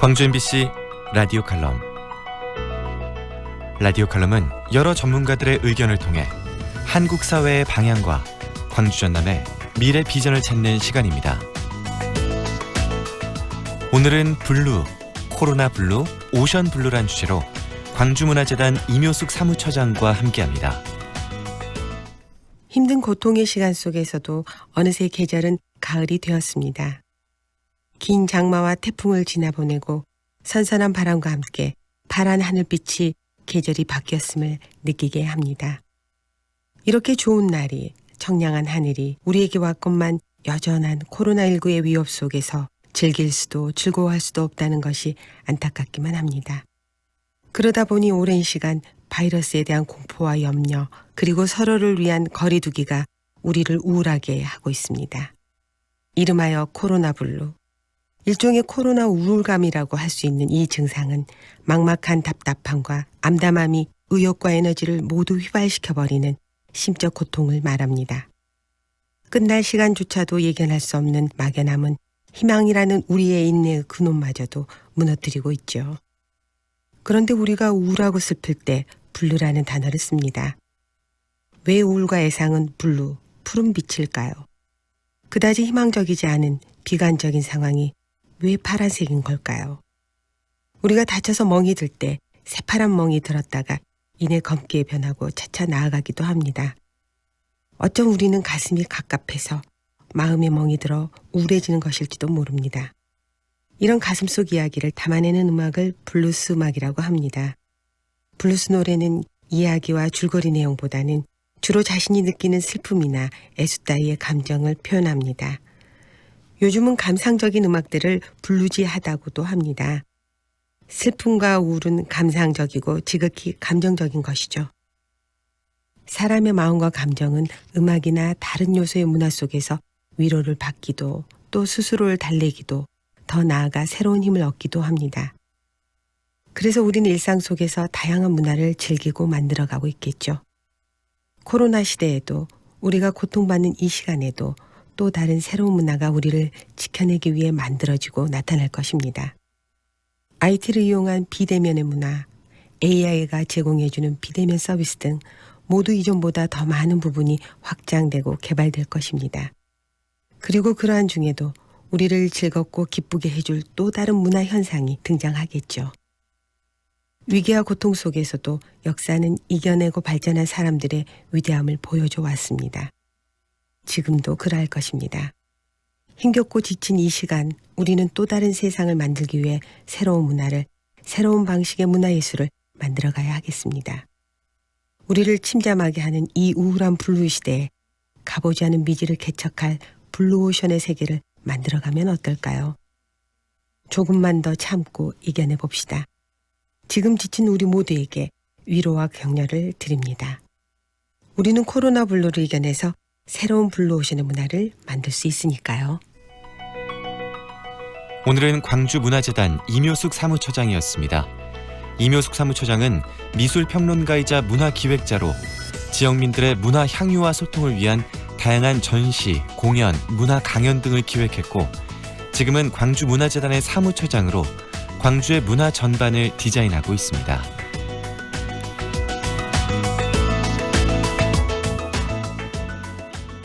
광주 MBC 라디오 칼럼 라디오 칼럼은 여러 전문가들의 의견을 통해 한국 사회의 방향과 광주 전남의 미래 비전을 찾는 시간입니다. 오늘은 블루, 코로나 블루, 오션 블루란 주제로 광주문화재단 이묘숙 사무처장과 함께합니다. 힘든 고통의 시간 속에서도 어느새 계절은 가을이 되었습니다. 긴 장마와 태풍을 지나보내고 선선한 바람과 함께 파란 하늘빛이 계절이 바뀌었음을 느끼게 합니다. 이렇게 좋은 날이 청량한 하늘이 우리에게 왔건만 여전한 코로나19의 위협 속에서 즐길 수도 즐거워할 수도 없다는 것이 안타깝기만 합니다. 그러다 보니 오랜 시간 바이러스에 대한 공포와 염려, 그리고 서로를 위한 거리두기가 우리를 우울하게 하고 있습니다. 이름하여 코로나 블루. 일종의 코로나 우울감이라고 할 수 있는 이 증상은 막막한 답답함과 암담함이 의욕과 에너지를 모두 휘발시켜버리는 심적 고통을 말합니다. 끝날 시간조차도 예견할 수 없는 막연함은 희망이라는 우리의 인내의 근원마저도 무너뜨리고 있죠. 그런데 우리가 우울하고 슬플 때 블루라는 단어를 씁니다. 왜 우울과 애상은 블루, 푸른 빛일까요? 그다지 희망적이지 않은 비관적인 상황이 왜 파란색인 걸까요? 우리가 다쳐서 멍이 들 때 새파란 멍이 들었다가 이내 검게 변하고 차차 나아가기도 합니다. 어쩜 우리는 가슴이 갑갑해서 마음에 멍이 들어 우울해지는 것일지도 모릅니다. 이런 가슴 속 이야기를 담아내는 음악을 블루스 음악이라고 합니다. 블루스 노래는 이야기와 줄거리 내용보다는 주로 자신이 느끼는 슬픔이나 애수 따위의 감정을 표현합니다. 요즘은 감상적인 음악들을 블루지하다고도 합니다. 슬픔과 우울은 감상적이고 지극히 감정적인 것이죠. 사람의 마음과 감정은 음악이나 다른 요소의 문화 속에서 위로를 받기도 또 스스로를 달래기도 더 나아가 새로운 힘을 얻기도 합니다. 그래서 우리는 일상 속에서 다양한 문화를 즐기고 만들어가고 있겠죠. 코로나 시대에도 우리가 고통받는 이 시간에도 또 다른 새로운 문화가 우리를 지켜내기 위해 만들어지고 나타날 것입니다. IT를 이용한 비대면의 문화, AI가 제공해주는 비대면 서비스 등 모두 이전보다 더 많은 부분이 확장되고 개발될 것입니다. 그리고 그러한 중에도 우리를 즐겁고 기쁘게 해줄 또 다른 문화 현상이 등장하겠죠. 위기와 고통 속에서도 역사는 이겨내고 발전한 사람들의 위대함을 보여줘 왔습니다. 지금도 그러할 것입니다. 힘겹고 지친 이 시간, 우리는 또 다른 세상을 만들기 위해 새로운 문화를, 새로운 방식의 문화예술을 만들어 가야 하겠습니다. 우리를 침잠하게 하는 이 우울한 블루 시대에 가보지 않은 미지를 개척할 블루오션의 세계를 만들어가면 어떨까요? 조금만 더 참고 이겨내 봅시다. 지금 지친 우리 모두에게 위로와 격려를 드립니다. 우리는 코로나 블루를 이겨내서 새로운 블루오션의 문화를 만들 수 있으니까요. 오늘은 광주문화재단 이묘숙 사무처장이었습니다. 이묘숙 사무처장은 미술 평론가이자 문화기획자로 지역민들의 문화 향유와 소통을 위한 다양한 전시, 공연, 문화 강연 등을 기획했고 지금은 광주문화재단의 사무처장으로 광주의 문화 전반을 디자인하고 있습니다.